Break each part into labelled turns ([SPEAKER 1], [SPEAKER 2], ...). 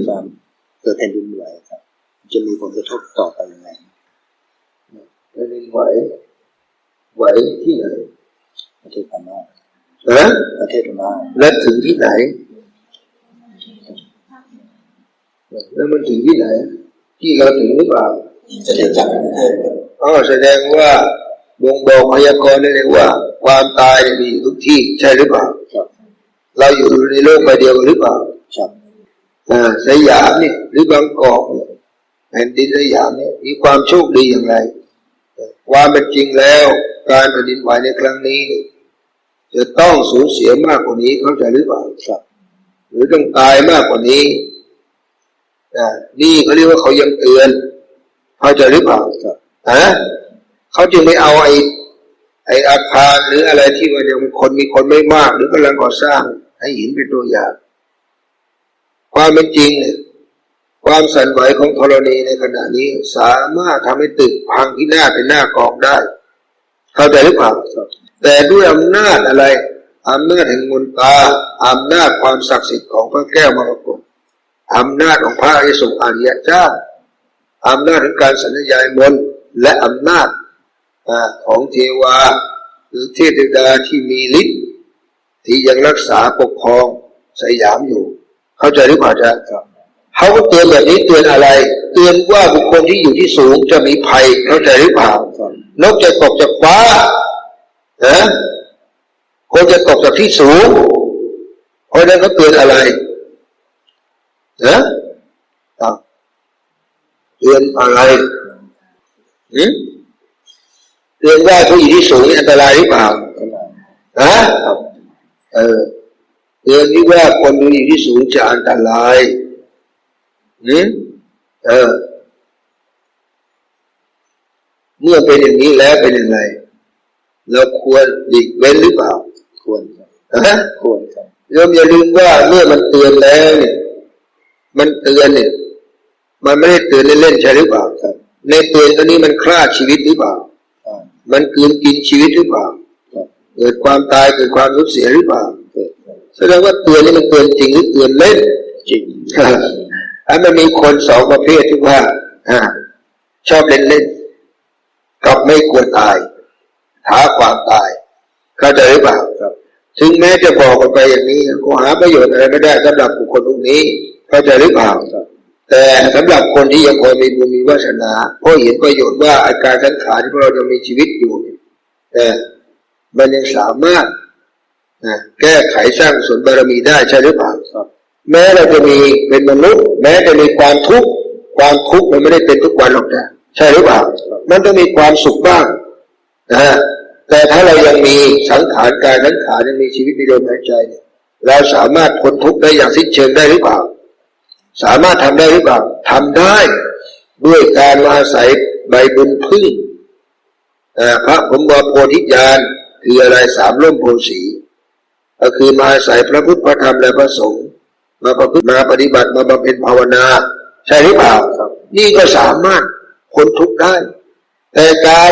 [SPEAKER 1] หื
[SPEAKER 2] ม
[SPEAKER 1] ความเกิดแผ่นดินไหวครับ จะมีผลกระทบต่อไปยังไง
[SPEAKER 2] แผ่นดินไหวไหวที่ไหน
[SPEAKER 1] ประเทศพม่า
[SPEAKER 2] ฮะ
[SPEAKER 1] ประเทศพม่า
[SPEAKER 2] และถึงที่ไหน แล้วมันถึงที่ไหน ที่เราถึงหรือเปล่า
[SPEAKER 1] ประเทศจากประเทศ
[SPEAKER 2] อ๋อแสดงว่าบ่งบอกพยากรณ์ได้เลยว่า ความตายเนี่ยมีอยู่ทุกที่ใช่หรือเปล่า
[SPEAKER 1] ครับ
[SPEAKER 2] เราอยู่ในโลกใบเดียวกันหรือเปล่า
[SPEAKER 1] ครับ
[SPEAKER 2] อ่า สยามเนี่ยหรือบางกอกเนี่ยแผ่นดินสยามเนี่ยมีความโชคดีอย่างไรความเป็นจริงแล้วการแผ่นดินไหวในครั้งนี้เนี่ยจะต้องสูญเสียมากกว่านี้เข้าใจหรือเปล่า
[SPEAKER 1] ครับ
[SPEAKER 2] หรือต้องตายมากกว่านี้อ่านี่เขาเรียกว่าเขายังเตือนเข้าใจหรือเปล่า
[SPEAKER 1] ครับ
[SPEAKER 2] ฮะเขาจึงไม่เอาไอ้ไอ้อาคารหรืออะไรที่ว่ายังคนมีคนไม่มาก หรือกำลังก่อสร้าง ให้เห็นเป็นตัวอย่าง ความเป็นจริงเนี่ยความสั่นไหวของธรณีในขณะนี้สามารถทำให้ตึกพังที่หน้าเป็นหน้ากองได้ เข้าใจหรือเปล่าแต่ด้วยอำนาจอะไรอำนาจแห่งมนตราอำนาจความศักดิ์สิทธิ์ของพระแก้วมรกตอำนาจของพระอริยสงฆ์อริยเจ้าอำนาจของการสัญญายมนและอำนาจอของเทวา หรือเทพดาที่มีฤทธิ์ที่ยังรักษาปกครองสยามอยู่ เข้าใจหรือเปล่าจ๊ะเขาก็เตือนแบบนี้เตือนอะไร เตือนว่าบุคคลที่อยู่ที่สูงจะมีภัยเข้าใจหรือเปล่านกจะตกจากฟ้านะคนจะตกจากที่สูงเพราะนั้นเขาเตือนอะไรนะเตือนอะไรเตือนว่าผู้อยู่ที่สูงนี่อันตรายหรือเปล่าฮะเออ เตือนที่ว่าคนที่อยู่ที่สูงจะอันตรายหืมเออ เมื่อเป็นอย่างนี้แล้วเป็นยังไงเราควรหลีกเว้นหรือเปล่า
[SPEAKER 1] ควรครับ
[SPEAKER 2] ฮะ
[SPEAKER 1] ควรครับ
[SPEAKER 2] โยมอย่าลืมว่าเมื่อมันเตือนแล้วเนี่ย มันเตือนเนี่ย มันไม่ได้เตือนเล่นๆใช่หรือเปล่า
[SPEAKER 1] ครับ
[SPEAKER 2] ในเตือนตัวนี้มันฆ่าชีวิตหรือเปล่า
[SPEAKER 1] อ่า
[SPEAKER 2] มันกลืนกินชีวิตหรือเปล่า
[SPEAKER 1] ครับ
[SPEAKER 2] เกิดความตายเกิดความสูญเสียหรือเปล่า
[SPEAKER 1] เกิดครับ
[SPEAKER 2] แสดงว่าเตือนนี่มันเตือนจริงหรือเตือนเล่น
[SPEAKER 1] จริง
[SPEAKER 2] อันมันมีคนสองประเภทที่ว่าอ่าชอบเล่นเล่นๆกับไม่กลัวตายหาความตายเข้าใจหรือเปล่า
[SPEAKER 1] ครับ
[SPEAKER 2] ถึงแม้จะบอกกันไปอย่างนี้ก็หาประโยชน์อะไรไม่ได้สำหรับบุคคลพวกนี้เข้าใจหรือเปล่า
[SPEAKER 1] ครับ
[SPEAKER 2] แต่สำหรับคนที่ยังพอมีบุญมีวาสนาเพราะเห็นประโยชน์ว่าอาการสังขารที่พวกเรายังมีชีวิตอยู่เนี่ยแต่มันยังสามารถ นะแก้ไขสร้างส่วนบารมีได้ใช่หรือเปล่า
[SPEAKER 1] ครับ
[SPEAKER 2] แม้เราจะมีเป็นมนุษย์ แม้จะมีความทุกข์ความทุกข์มันไม่ได้เป็นทุกวันหรอกนะใช่หรือเปล่ามันต้องมีความสุขบ้างนะฮะแต่ถ้าเรายังมีสังขารกายสังขารยังมีชีวิตมีลมหายใจเนี่ยเราสามารถพ้นทุกข์ได้อย่างสิ้นเชิงได้หรือเปล่า สามารถทำได้หรือเปล่าทำได้ ด้วยการมาอาศัยใบบุญพึ่งอ่าพระผมบอกโพธิญาณคืออะไรสามร่มโพธิ์สี ก็คือมาอาศัยพระพุทธพระธรรมและพระสงฆ์มาประพฤติมาปฏิบัติมาบำเพ็ญภาวนา ใช่หรือเปล่า
[SPEAKER 1] ครับ
[SPEAKER 2] นี่ก็สามารถพ้นทุกข์ได้ แต่การ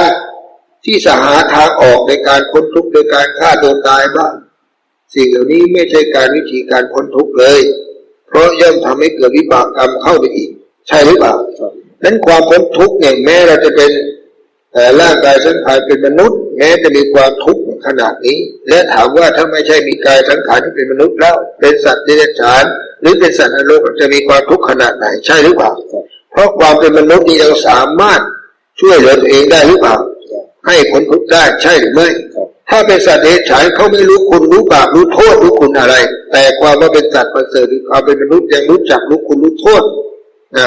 [SPEAKER 2] ที่สหาทางออกในการพ้นทุกข์โดยการฆ่าตัวตายบ้างสิ่งเหล่านี้ไม่ใช่การวิธีการพ้นทุกข์เลย เพราะย่อมทำให้เกิดวิบากกรรมเข้าไปอีก ใช่หรือเปล่า
[SPEAKER 1] ครับ
[SPEAKER 2] นั้นความพ้นทุกข์เนี่ยแม้เราจะเป็นเอ่ร่างกายสังขารเป็นมนุษย์ แม้จะมีความทุกข์ ขนาดนี้ และถามว่าถ้าไม่ใช่มีกายสังขารที่เป็นมนุษย์แล้ว เป็นสัตว์เดรัจฉาน หรือเป็นสัตว์นรกจะมีความทุกข์ขนาดไหนใช่หรือเปล่า เพราะความเป็นมนุษย์นี่เราสามารถช่วยเหลือตัวเองได้หรือเปล่า ให้พ้นทุกข์ได้ใช่หรือไม่ ถ้าเป็นสัตว์เดรัจฉานเขาไม่รู้คุณรู้บาปรู้โทษรู้คุณอะไร แต่ความว่าเป็นสัตว์ประเสริฐหรือความเป็นมนุษย์ยังรู้จักรู้คุณรู้โทษ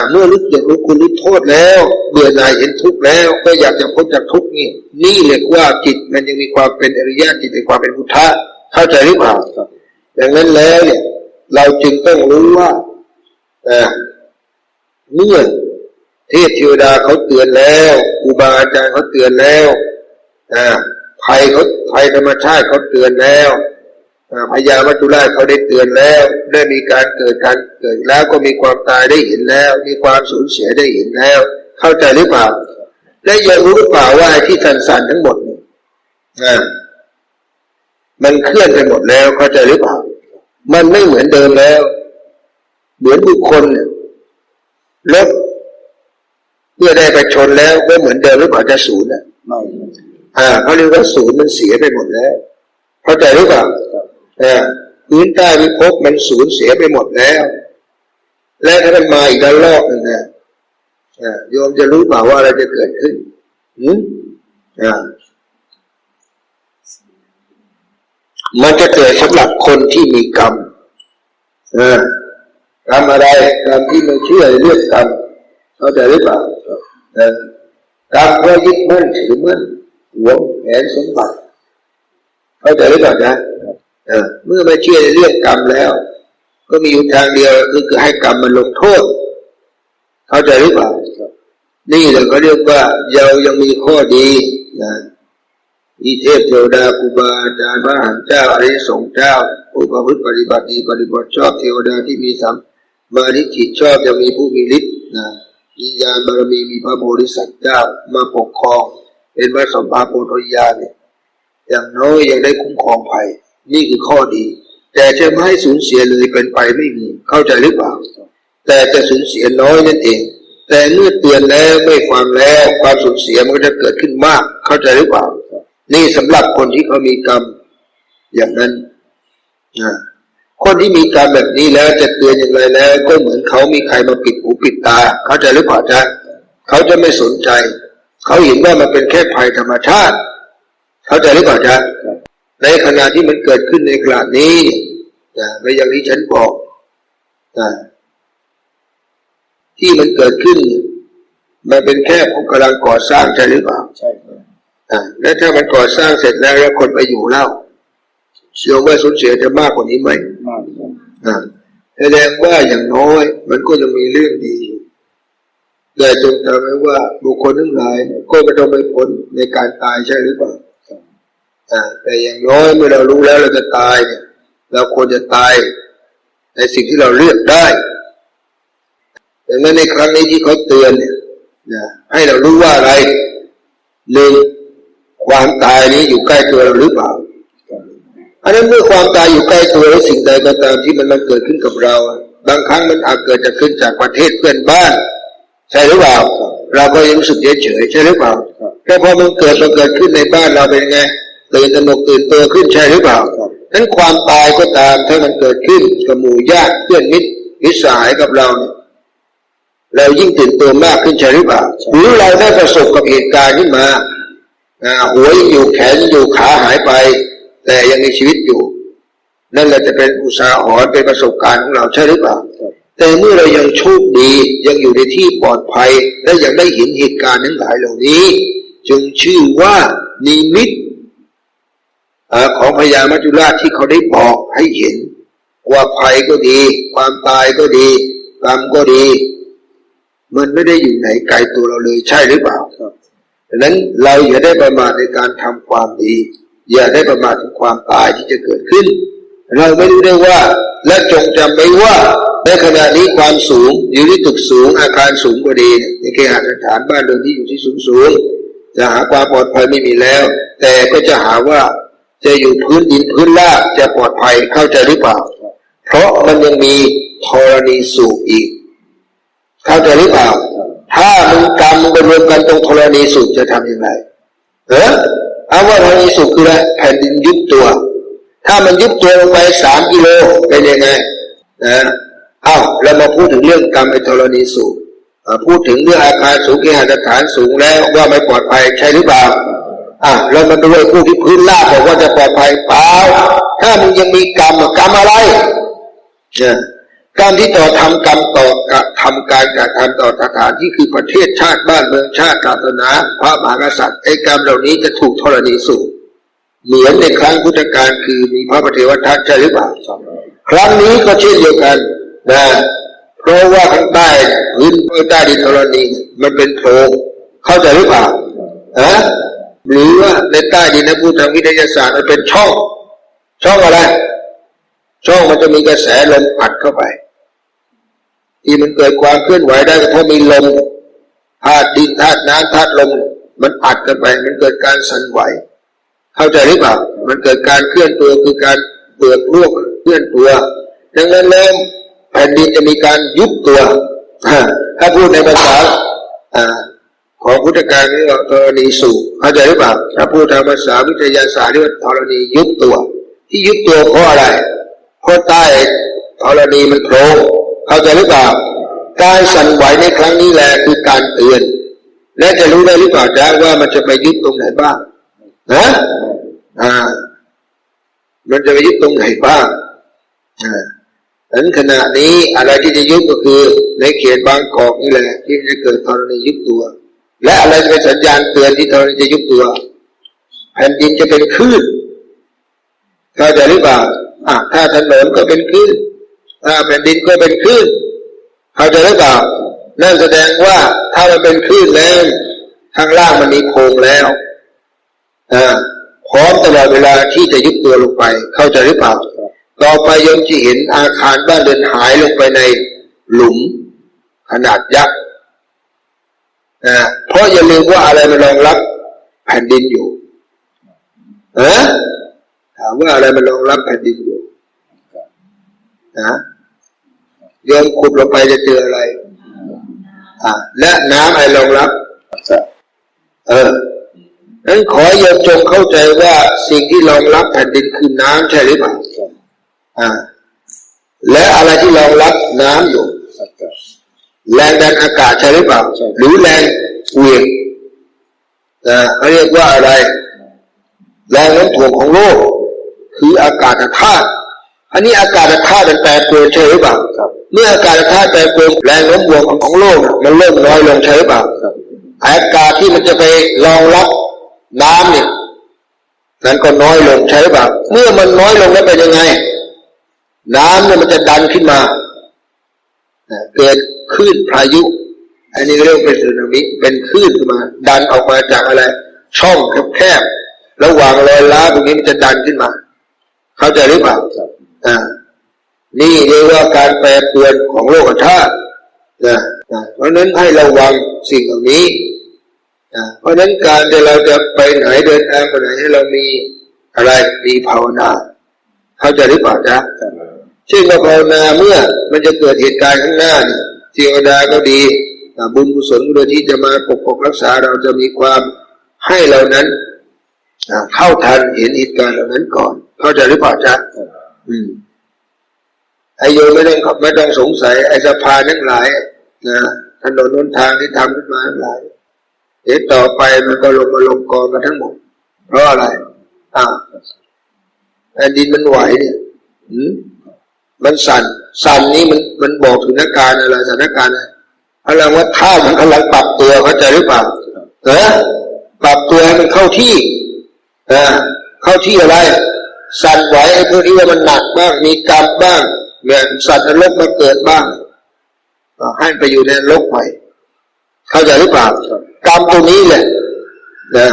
[SPEAKER 2] เมื่อรู้จักรู้คุณรู้โทษแล้ว เบื่อหน่ายเห็นทุกข์แล้ว ก็อยากจะพ้นจากทุกข์นี่ นี่เรียกว่าจิตมันยังมีความเป็นอริยะจิตมีความเป็นพุทธะเข้าใจหรือเปล่า
[SPEAKER 1] ครับ
[SPEAKER 2] ดังนั้นแล้วเนี่ย เราจึงต้องรู้ว่าอ่าเมื่อเทพเทวดาเขาเตือนแล้วครูบาอาจารย์เขาเตือนแล้วอภัยเขาภัยธรรมชาติเขาเตือนแล้ว พญามัจจุราชเขาได้เตือนแล้ว ได้มีการเกิดการเกิดแล้วก็มีความตายได้เห็นแล้ว มีความสูญเสียได้เห็นแล้ว เข้าใจหรือเปล่าและยังรู้หรือเปล่าว่าไอ้ที่สันสันๆทั้งหมดเนี่ยอ่ามันเคลื่อนไปหมดแล้วเข้าใจหรือเปล่า มันไม่เหมือนเดิมแล้ว เหมือนบุคคลเนี่ยรถเมื่อได้ไปชนแล้วก็เหมือนเดิมหรือเปล่าจะศูนย์อะ
[SPEAKER 1] ไม่
[SPEAKER 2] อ่าเขาเรียกว่าศูนย์มันเสียไปหมดแล้ว เข้าใจหรือเปล่าอ่า พื้นใต้วิภพมันสูญเสียไปหมดแล้ว และถ้ามันมาอีกระลอกหนึ่งนะอ่าโยมจะรู้เปล่าว่าอะไรจะเกิดขึ้นหืมอ่ามันจะเกิดสำหรับคนที่มีกรรมเออกรรมอะไรกรรมที่มันเชื่อเรื่องกรรมเข้าใจหรือเปล่าเออกรรมเพราะยึดมั่นถือมั่นหวงแหนสมบัติเข้าใจหรือเปล่านะ เมื่อไม่เชื่อในเรื่องกรรมแล้ว ก็มีอยู่ทางเดียวคือคือให้กรรมมันลงโทษ เข้าใจหรือเปล่านี่แหละเขาเรียกว่าเรายังมีข้อดีนะอีเทพเทวดาครูบาอาจารย์พระหันต์เจ้าอริยสงฆ์เจ้าผู้ประพฤติปฏิบัติดีปฏิบัติชอบเทวดาที่มีสัมมาทิฏฐิชอบจะมีผู้มีฤทธิ์นะวิญญาณบารมีมีพระโพธิสัตว์เจ้ามาปกครอง เป็นพระสมภาโพธิญาณเนี่ยอย่างน้อยยังได้คุ้มครองภัย นี่คือข้อดี แต่จะไม่ให้สูญเสียเลยเป็นไปไม่มีเข้าใจหรือเปล่า แต่จะสูญเสียน้อยนั่นเอง แต่เมื่อเตือนแล้วไม่ฟังแล้วความสูญเสียมันก็จะเกิดขึ้นมาก เข้าใจหรือเปล่า นี่สำหรับคนที่เขามีกรรมอย่างนั้นนะคนที่มีกรรมแบบนี้แล้วจะเตือนอย่างไรแล้ว ก็เหมือนเขามีใครมาปิดหูปิดตา เขาใจหรือเปล่าจ๊ะเขาจะไม่สนใจ เขาเห็นว่ามันเป็นแค่ภัยธรรมชาติ เขาใจหรือเปล่าจ๊ะ ในขณะที่มันเกิดขึ้นในขณะนี้นะในอย่างที่ฉันบอกนะที่มันเกิดขึ้นเนี่ยมันเป็นแค่ผมกำลังก่อสร้างใช่หรือเปล่า
[SPEAKER 1] ใช่ครับ
[SPEAKER 2] อ่าแล้วถ้ามันก่อสร้างเสร็จแล้วแล้วคนไปอยู่เล่าเชื่อว่าสูญเสียจะมากกว่านี้ไหม
[SPEAKER 1] มากครับ
[SPEAKER 2] อ่าแสดงว่าอย่างน้อย มันก็ยังมีเรื่องดีอยู่แต่จงจำไว้ว่าบุคคลทั้งหลายเนี่ยก็ไม่ต้องไปพ้นในการตายใช่หรือเปล่า
[SPEAKER 1] ครับ
[SPEAKER 2] อ่า แต่อย่างน้อยเมื่อเรารู้แล้วเราจะตายเนี่ยเราควรจะตายในสิ่งที่เราเลือกได้ดังนั้นในครั้งนี้ที่เขาเตือนเนี่ยให้เรารู้ว่าอะไรหนึ่งความตายนี้อยู่ใกล้ตัวเราหรือเปล่าอันนั้นเมื่อความตายอยู่ใกล้ตัวแล้วสิ่งใดก็ตามที่มันมันเกิดขึ้นกับเรา บางครั้งมันอาจเกิดจะขึ้นจากประเทศเพื่อนบ้าน ใช่หรือเปล่า เราก็ยังรู้สึกเฉยเฉยใช่หรือเปล่าแค่พอมันเกิดมันเกิดขึ้นในบ้านเราเป็นไง ตื่นตระหนกตื่นตัวขึ้นใช่หรือเปล่า
[SPEAKER 1] ครับ
[SPEAKER 2] นั้นความตายก็ตามถ้ามันเกิดขึ้นกับหมู่ญาติเพื่อนมิตรมิตรสหายกับเราเนี่ยเรายิ่งตื่นตัวมากขึ้นใช่หรือเปล่าหรือเราได้ประสบกับเหตุการณ์ขึ้นมาอ่าหัวยังอยู่แขนยังอยู่ขาหายไป แต่ยังมีชีวิตอยู่ นั่นแหละจะเป็นอุตสาหรณ์เป็นประสบการณ์ของเราใช่หรือเปล่า
[SPEAKER 1] ครับ
[SPEAKER 2] แต่เมื่อเรายังโชคดียังอยู่ในที่ปลอดภัย และยังได้เห็นเหตุการณ์ทั้งหลายเหล่านี้ จึงชื่อว่านิมิตอ่า ของพญามัจจุราชที่เขาได้บอกให้เห็น ว่าภัยก็ดี ความตายก็ดีกรรมก็ดี มันไม่ได้อยู่ไหนไกลตัวเราเลยใช่หรือเปล่า
[SPEAKER 1] ครับ
[SPEAKER 2] ดังนั้นเราอย่าได้ประมาทในการทำความดี อย่าได้ประมาทถึงความตายที่จะเกิดขึ้น เราไม่รู้ได้ว่า และจงจำไว้ว่าในขณะนี้ความสูงอยู่ที่ตึกสูงอาคารสูงก็ดี ในเคหสถานบ้านเรือนที่อยู่ที่สูงสูงๆจะหาความปลอดภัยไม่มีแล้ว แต่ก็จะหาว่า จะอยู่พื้นดินพื้นราบจะปลอดภัยเข้าใจหรือเปล่า เพราะมันยังมีธรณีสูบอีก เข้าใจหรือเปล่า ถ้ามึงกรรมมึงไปรวมกันตรงธรณีสูบจะทำยังไงเออเอาว่าธรณีสูบคืออะไรแผ่นดินยุบตัว ถ้ามันยุบตัวลงไปสามกิโลเป็นยังไงนะเอ้าเรามาพูดถึงเรื่องกรรมในธรณีสูบพูดถึงเรื่องอาคารสูงเคหสถานสูงแล้วว่าไม่ปลอดภัยใช่หรือเปล่า อะเรามาดูไอ้ผู้ที่พื้นราบบอกว่าจะปลอดภัยเปล่าถ้ามึงยังมีกรรมกรรมอะไรเนี่ยการที่ต่อทำกรรมต่อกระทำการกระทำต่อสถานที่คือประเทศชาติบ้านเมืองชาติศาสนาพระมหากษัตริย์ไอ้กรรมเหล่านี้จะถูกธรณีสูบเหมือนในครั้งพุทธกาลคือมีพระปฏิวัติทัตใช่หรือเปล่า
[SPEAKER 1] ครั้
[SPEAKER 2] งนี้ก็เช่นเดียวกันนะเพราะว่าข้างใต้ยพื้นใต้ดินธรณีมันเป็นโพรงเข้าใจหรือเปล่าฮะ หรือว่าในใต้ดินนะพูดทางวิทยาศาสตร์มันเป็นช่อง ช่องอะไร ช่องมันจะมีกระแสลมอัดเข้าไป ที่มันเกิดความเคลื่อนไหวได้ก็เพราะมีลมธาตุดินธาตุน้ำธาตุลมมันอัดกันไป มันเกิดการสั่นไหว เข้าใจหรือเปล่ามันเกิดการเคลื่อนตัวคือการเปลือกโลกเคลื่อนตัวดังนั้นแล้วแผ่นดินจะมีการยุบตัวถ้าพูดในภาษาอ่า ของพุทธการนี่ก็ธรณีสูบเข้าใจหรือเปล่าถ้าพูดทางภาษาวิทยาศาสตร์เรียกว่าธรณียุบตัว ที่ยุบตัวเพราะอะไรเพราะใต้ธรณีมันโผล่เข้าใจหรือเปล่าการสั่นไหวในครั้งนี้แหละคือการเตือน และจะรู้ได้หรือเปล่าจ๊ะว่ามันจะไปยึดตรงไหนบ้างนะอ่า มันจะไปยึดตรงไหนบ้างอ่าดังนั้นขณะนี้อะไรที่จะยึดก็คือ ในเขตบางกอกนี่แหละที่จะเกิดธรณียุบตัว และอะไรจะเป็นสัญญาณเตือนที่ธรณีจะยุบตัวแผ่นดินจะเป็นคลื่นเข้าใจหรือเปล่าอะถ้าถนนก็เป็นคลื่นถ้าแผ่นดินก็เป็นคลื่นเข้าใจหรือเปล่านั่นแสดงว่าถ้ามันเป็นคลื่นแล้วข้างล่างมันมีโครงแล้วอ่าพร้อมตลอดเวลาที่จะยุบตัวลงไป เข้าใจหรือเปล่าต่อไปยมจะเห็นอาคารบ้านเรือนหายลงไปในหลุม ขนาดยักษ์ นะเพราะอย่าลืมว่าอะไรมันรองรับแผ่นดินอยู่เออถามว่าอะไรมันรองรับแผ่นดินอยู่นะโยมขุดลงไปจะเจออะไร อ่าและน้ำอะไรรองรับ เออนั้นขอโยมจงเข้าใจว่าสิ่งที่รองรับแผ่นดินคือน้ำใช่หรือเปล่าอ่าและอะไรที่รองรับน้ำอยู่ แรงดันอากาศใช่หรือเปล่า หรือแรงเหวี่ยงนะเขาเรียกว่าอะไร แรงโน้มถ่วงของโลก คืออากาศธาตุอันนี้อากาศธาตุมันแปรปรวนใช่หรือเปล่าเมื่ออากาศธาตุแปรปรวนแรงโน้มถ่วงของโลกน่ะมันเริ่มน้อยลงใช่หรือเปล่าอากาศที่มันจะไปรองรับน้ำเนี่ยนั้นก็น้อยลงใช่หรือเปล่าเมื่อมันน้อยลงแล้วเป็นยังไง น้ำเนี่ยมันจะดันขึ้นมา เกิดคลื่นพายุ อันนี้เรียกเป็นสึนามิเป็นคลื่นขึ้นมา ดันออกมาจากอะไร ช่องแคบๆระหว่างรอยล้าตรงนี้มันจะดันขึ้นมา เข้าใจหรือเปล่าอ่านี่เรียกว่าการแปรเปรวนของโลกธาตุนะนะเพราะนั้นให้ระวังสิ่งเหล่านี้นะเพราะนั้นการที่เราจะไปไหนเดินทางไปไหนให้เรามีอะไรมีภาวนาเข้าใจหรือเปล่าจ๊ะ ช่นเราภาวนาเมื่อมันจะเกิดเหตุการณ์ข้างหน้านี่เทวดาก็ดีอ่าบุญกุศลบุญที่จะมาปกปกรักษาเราจะมีความให้เรานั้นอ่าเข้าทันเห็นเหตุการณ์เหล่านั้นก่อน เข้าใจหรือเปล่าจ๊ะอืมไอโยมไม่ต้องไม่ต้องสงสัยไอสะพานทั้งหลายนะถนนหนทางที่ทำขึ้นมาทั้งหลายเดี๋ยวต่อไปมันก็ลงมาลงกองกันทั้งหมด เพราะอะไร อ่าแผ่นดินมันไหวเนี่ยอืม มันสั่น สั่นนี้มันมันบอกถึงสถาการอะไรสถานการณ์อะไรว่าท่ามันกำลังปรับตัวเข้าใจหรือเปล่าเออปรับตัวให้มันเข้าที่เออเข้าที่อะไร สั่นไหวไอ้พวกนี้ว่ามันหนักบ้าง มีกรรมบ้างเนี่ยสัตว์นรกมาเกิดบ้างให้ไปอยู่ในนรกใหม่เข้าใจหรือเปล่ากรรมตัวนี้แหละนะ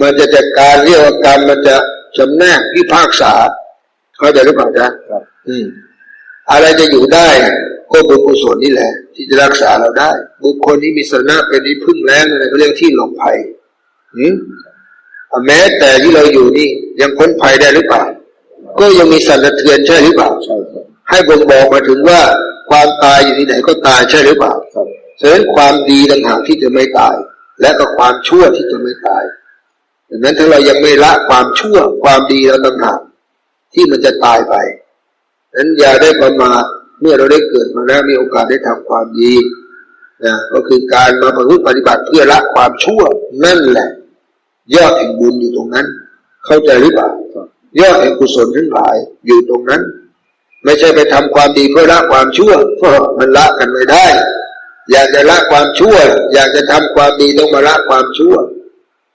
[SPEAKER 2] มันจะจัดการเรียกว่ากรรมมันจะจำแนกพิพากษา เข้าใจหรือเปล่าจ๊ะอืม อะไรจะอยู่ได้ก็บุญกุศลนี่แหละ ที่จะรักษาเราได้ บุคคลที่มีสรณะเป็นที่พึ่งแล้วอะไรเขาเรียกที่หลบภัยอืมอะแม้แต่ที่เราอยู่นี่ยังพ้นภัยได้หรือเปล่า ก็ยังมีสั่นสะเทือนใช่หรือเปล่า
[SPEAKER 1] ใช่ครับ
[SPEAKER 2] ให้บ่งบอกมาถึงว่าความตายอยู่ที่ไหนก็ตายใช่หรือเปล่า
[SPEAKER 1] ครับ
[SPEAKER 2] ฉะนั้นความดีต่างหากที่จะไม่ตาย และก็ความชั่วที่จะไม่ตายดังนั้นถ้าเรายังไม่ละความชั่วความดีเราต่างหาก ที่มันจะตายไปนั้นอย่าได้ประมาทเมื่อเราได้เกิดมาแล้วมีโอกาสได้ทำความดีนะก็คือการมาประพฤติปฏิบัติเพื่อละความชั่วนั่นแหละ ยอดแห่งบุญอยู่ตรงนั้น เข้าใจหรือเปล่ายอดแห่งกุศลทั้งหลายอยู่ตรงนั้น ไม่ใช่ไปทำความดีเพื่อละความชั่วเพราะมันละกันไม่ได้ อยากจะละความชั่ว อยากจะทำความดีต้องมาละความชั่ว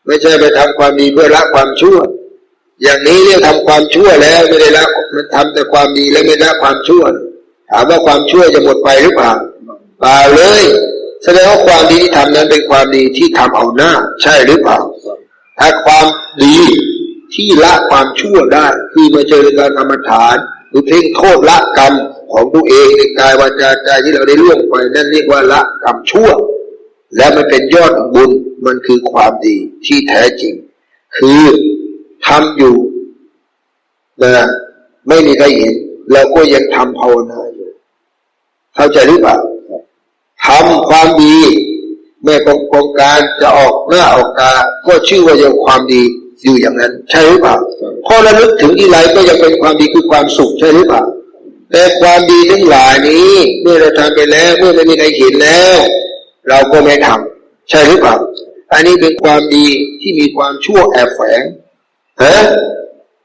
[SPEAKER 2] ไม่ใช่ไปทำความดีเพื่อละความชั่ว อย่างนี้เรียกทำความชั่วแล้วไม่ได้ละมันทำแต่ความดีแล้วไม่ละความชั่ว ถามว่าความชั่วจะหมดไปหรือเปล่าเปล่าเลย แสดงว่าความดีที่ทำนั้นเป็นความดีที่ทำเอาหน้า ใช่หรือเปล่า ถ้าความดีที่ละความชั่วได้คือมาเจอในการกรรมฐานหรือเพ่งโทษละกรรมของตัวเองในกายวาจาใจที่เราได้ล่วงไปนั่นเรียกว่าละกรรมชั่ว และมันเป็นยอดของบุญมันคือความดีที่แท้จริง คือ ทำอยู่นะไม่มีใครเห็นเราก็ยังทำภาวนาอยู่ เข้าใจหรือเปล่าทำความดีแม่กองกองการจะออกหน้าออกตาก็ชื่อว่ายังความดีอยู่อย่างนั้น ใช่หรือเปล่าพอระลึกถึงที่ไรก็ยังเป็นความดีคือความสุขใช่หรือเปล่าแต่ความดีทั้งหลายนี้ เมื่อเราทำไปแล้วเมื่อไม่มีใครเห็นแล้ว เราก็ไม่ทำใช่หรือเปล่าอันนี้เป็นความดีที่มีความชั่วแอบแฝง ฮะ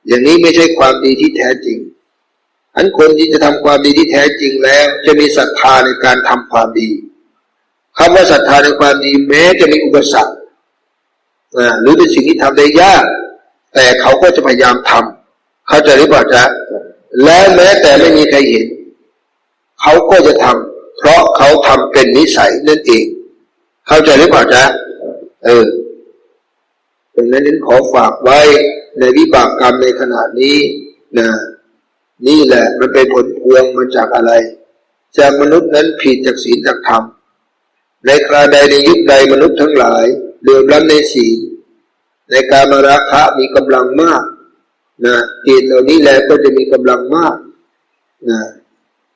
[SPEAKER 2] อย่างนี้ไม่ใช่ความดีที่แท้จริงอันคนที่จะทำความดีที่แท้จริงแล้ว จะมีศรัทธาในการทำความดีคำว่าศรัทธาในความดีแม้จะมีอุปสรรคหรือเป็นสิ่งที่ทำได้ยาก แต่เขาก็จะพยายามทำเขาใจะหรือเปล่าจ๊ะแล้วแม้แต่ไม่มีใครเห็น เขาก็จะทำเพราะเขาทำเป็นนิสัยนั่นเอง เข้าใจหรือเปล่าจ๊ะเออดังนั้นนั้นขอฝากไว้ ในวิบากกรรมในขณะนี้นะนี่แหละมันเป็นผลพวงมาจากอะไร จากมนุษย์นั้นผิดจากศีลจากธรรม ในคราใดในยุคใดมนุษย์ทั้งหลายเดือดร้อนในศีลในการมาราคะมีกำลังมากนะจิตเหล่านี้แหละก็จะมีกำลังมากนะ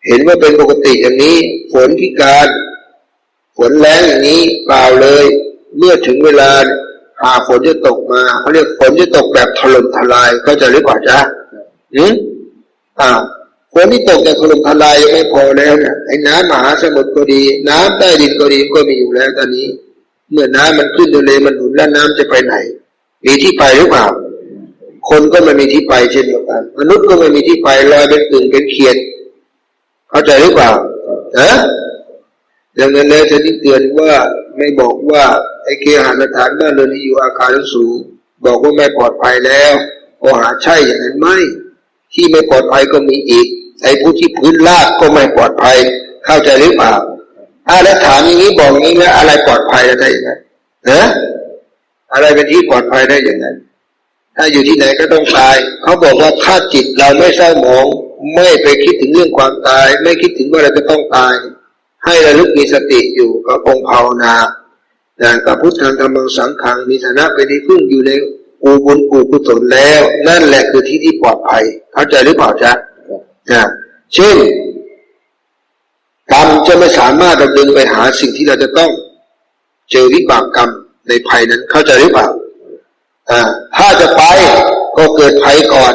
[SPEAKER 2] เห็นว่าเป็นปกติอย่างนี้ ฝนพิการ ฝนแรงอย่างนี้เปล่าเลย เมื่อถึงเวลา หาฝนจะตกมาเขาเรียกฝนจะตกแบบถล่มทลายก็จะหรือเปล่าจ๊ะหืมอ่าฝนที่ตกแต่ถล่มทลายยังไม่พอแล้วเนี่ยไอ้น้ำมหาสมุทรก็ดี น้ำใต้ดินก็ดีก็มีอยู่แล้วตอนนี้ เมื่อน้ำมันขึ้นทะเลมันหนุนแล้วน้ำจะไปไหน มีที่ไปหรือเปล่า คนก็ไม่มีที่ไปเช่นเดียวกัน มนุษย์ก็ไม่มีที่ไปลอยเป็นกึ่งเป็นเขียด เข้าใจหรือเปล่าฮะ ดังนั้นแล้วจะที่เตือนว่าไม่บอกว่าไอ้เคหสถานบ้านเรือนที่อยู่อาคารสูงบอกว่าไม่ปลอดภัยแล้วโอหาใช่อย่างนั้นไม่ ที่ไม่ปลอดภัยก็มีอีกไอ้ผู้ที่พื้นลาดก็ไม่ปลอดภัย เข้าใจหรือเปล่าถ้าแล้วถามอย่างนี้บอกอย่างนี้แล้วอะไรปลอดภัยได้ยังไงนะอะไรเป็นที่ปลอดภัยได้อย่างนั้น ถ้าอยู่ที่ไหนก็ต้องตาย เขาบอกว่าถ้าจิตเราไม่เศร้าหมอง ไม่ไปคิดถึงเรื่องความตาย ไม่คิดถึงว่าเราจะต้องตาย ให้ระลึกมีสติอยู่ก็คงภาวนาอย่างกับพุทธังธรรมังสังขังมีฐานะเป็นที่พึ่งอยู่ในกูบุญกูกุศลแล้ว นั่นแหละคือที่ที่ปลอดภัย เข้าใจหรือเปล่าจ๊ะนะเช่นกรรมจะไม่สามารถดำเนินไปหาสิ่งที่เราจะต้อง เจอวิบากกรรมในภัยนั้นเข้าใจหรือเปล่าอ่าถ้าจะไปก็เกิดภัยก่อน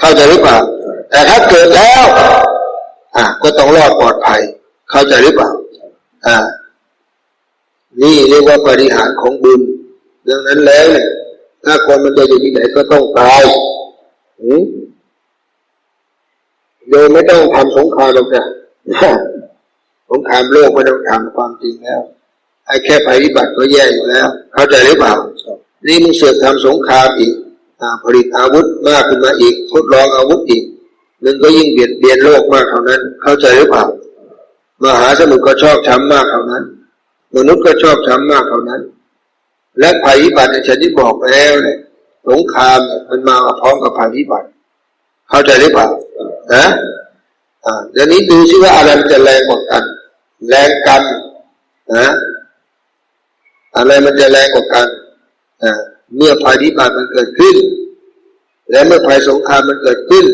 [SPEAKER 2] เข้าใจหรือเปล่าแต่ถ้าเกิดแล้ว อ่าก็ต้องรอดปลอดภัย เข้าใจหรือเปล่าอ่า นี่เรียกว่าบริหารของบุญดังนั้นแล้วเนี่ยถ้าคนมันจะอยู่ที่ไหนก็ต้องตายหืมโดยไม่ต้องทำสงครามหรอกนะสงครามโลกไม่ต้องทำความจริงแล้วไอ้แค่ภัยพิบัติก็แย่อยู่แล้ว เข้าใจหรือเปล่า นี่มึงเสือกทำสงครามอีกอผลิตอาวุธมากขึ้นมาอีกทดลองอาวุธอีก มันก็ยิ่งเบียดเบียนโลกมากเท่านั้น เข้าใจหรือเปล่า มหาสมุทรก็ชอบช้ำมากเท่านั้น มนุษย์ก็ชอบช้ำมากเท่านั้น และภัยพิบัติในฉันที่บอกแล้วเนี่ยสงครามมันมาพร้อมกับภัยพิบัติเข้าใจหรือเปล่านะอ่าเดี๋ยวนี้ดูซิว่าอะไรมันจะแรงกว่ากัน แรงกันนะอะไรมันจะแรงกว่ากันอ่าเมื่อภัยพิบัติมันเกิดขึ้น และเมื่อภัยสงครามมันเกิดขึ้น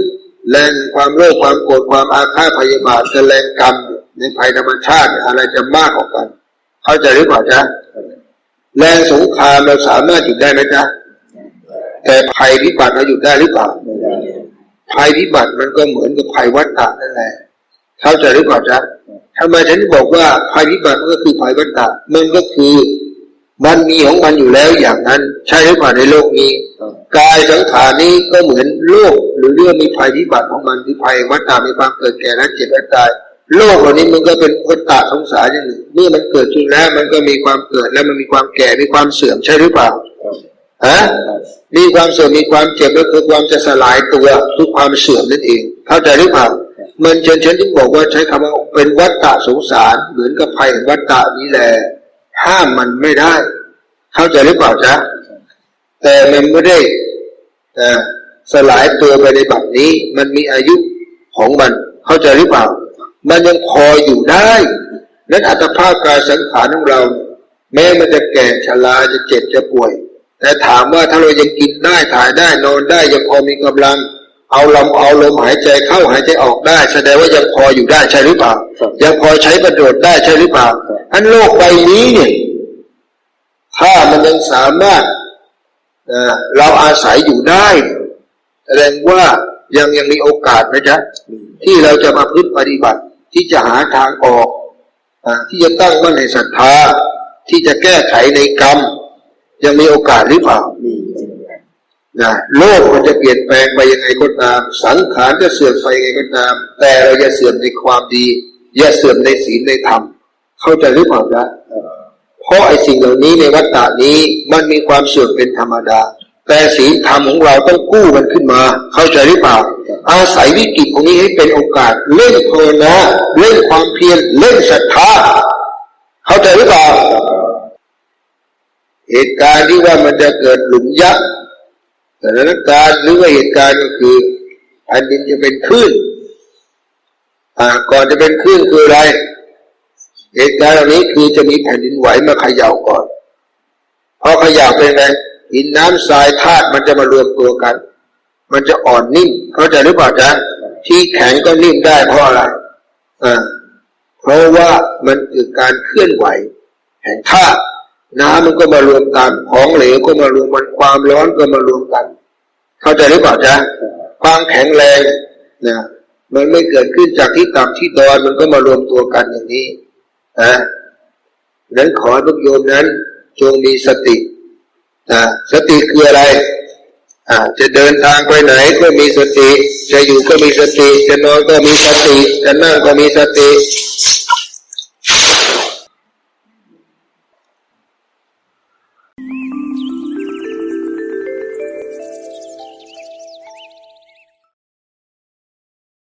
[SPEAKER 2] แรงความโลภความโกรธความอาฆาตพยาบาทจะแรงกรรม ในภัยธรรมชาติอะไรจะมากกว่ากัน เข้าใจหรือเปล่าจ๊ะแรงสงครามเราสามารถหยุดได้ไหมจ๊ะแต่ภัยพิบัติเราหยุดได้หรือเปล่าภัยพิบัติมันก็เหมือนกับภัยวัฏฏะนั่นแหละเข้าใจหรือเปล่าจ๊ะทำไมฉันบอกว่าภัยพิบัติมันก็คือภัยวัฏฏะมันก็คือมันมีของมันอยู่แล้วอย่างนั้น ใช่หรือเปล่าในโลกนี้ กายสังขารนี้ก็เหมือนโลก หรือเรื่องมีภัยพิบัติของมันคือภัยวัฏฏะมีความเกิดแก่และเจ็บและตาย โลกเหล่านี้มันก็เป็นวัฏฏะสงสารอย่างหนึ่งเมื่อมันเกิดขึ้นแล้วมันก็มีความเกิดแล้วมันมีความแก่มีความเสื่อมใช่หรือเปล่าฮะมีความเสื่อมมีความเจ็บก็คือความจะสลายตัวทุกความเสื่อมนั่นเองเข้าใจหรือเปล่ามันเช่นฉันที่บอกว่าใช้คำว่าเป็นวัฏฏะสงสารเหมือนกับภัยแห่งวัฏฏะนี้แหละห้ามมันไม่ได้ เข้าใจหรือเปล่าจ๊ะแต่มันไม่ได้สลายตัวไปในบัดนี้ มันมีอายุของมันเข้าใจหรือเปล่า มันยังพออยู่ได้นั้นอัตภาพกายสังขารของเรา แม้มันจะแก่ชราจะเจ็บจะป่วย แต่ถามว่าถ้าเรายังกินได้ถ่ายได้นอนได้ยังพอมีกำลัง เอาลมเอาลมหายใจเข้าหายใจออกได้ แสดงว่ายังพออยู่ได้ใช่หรือเปล่ายังพอใช้ประโยชน์ได้ใช่หรือเปล่าอันโลกใบนี้เนี่ยถ้ามันยังสามารถเอ่อเราอาศัยอยู่ได้ แสดงว่ายังยังมีโอกาสนะจ๊ะที่เราจะมาพึ่งปฏิบัติ ที่จะหาทางออกอที่จะตั้งมั่นในศรัทธา ที่จะแก้ไขในกรรม ยังมีโอกาสหรือเปล่า
[SPEAKER 1] มี
[SPEAKER 2] นะโลกมันจะเปลี่ยนแปลงไปยังไงก็ตาม สังขารจะเสื่อมไปยังไงก็ตาม แต่เราอย่าเสื่อมในความดี อย่าเสื่อมในศีลในธรรม เข้าใจหรือเปล่าจ๊ะเพราะไอ้สิ่งเหล่านี้ในวัฏฏะนี้มันมีความเสื่อมเป็นธรรมดา แต่ศีลธรรมของเราต้องกู้มันขึ้นมา เข้าใจหรือเปล่า อาศัยวิกฤตตรงนี้ให้เป็นโอกาส เล่นภาวนาเล่นความเพียรเล่นศรัทธาเข้าใจหรือเปล่าเหตุการณ์ที่ว่ามันจะเกิดหลุมยักษ์สถานการณ์หรือว่าเหตุการณ์ก็คือแผ่นดินจะเป็นคลื่นอ่าก่อนจะเป็นคลื่นคืออะไร เหตุการณ์เหล่านี้คือจะมีแผ่นดินไหวมาเขย่าก่อนพอเขย่าเป็นไง หินน้ำทรายธาตุมันจะมารวมตัวกัน มันจะอ่อนนิ่มเข้าใจหรือเปล่าจ๊ะที่แข็งก็นิ่มได้เพราะอะไรอ่าเพราะว่ามันเกิดการเคลื่อนไหว แห่งธาตุน้ำมันก็มารวมกันของเหลวก็มารวมมันความร้อนก็มารวมกัน เข้าใจหรือเปล่าจ๊ะความแข็งแรงนะมันไม่เกิดขึ้นจากที่ต่ำที่ดอนมันก็มารวมตัวกันอย่างนี้นะนั้นขอให้พวกโยมนั้นจงมีสติ นะสติคืออะไรอ่าจะเดินทางไปไหนก็มีสติ จะอยู่ก็มีสติ จะนอนก็มีสติ จะนั่งก็มีสติ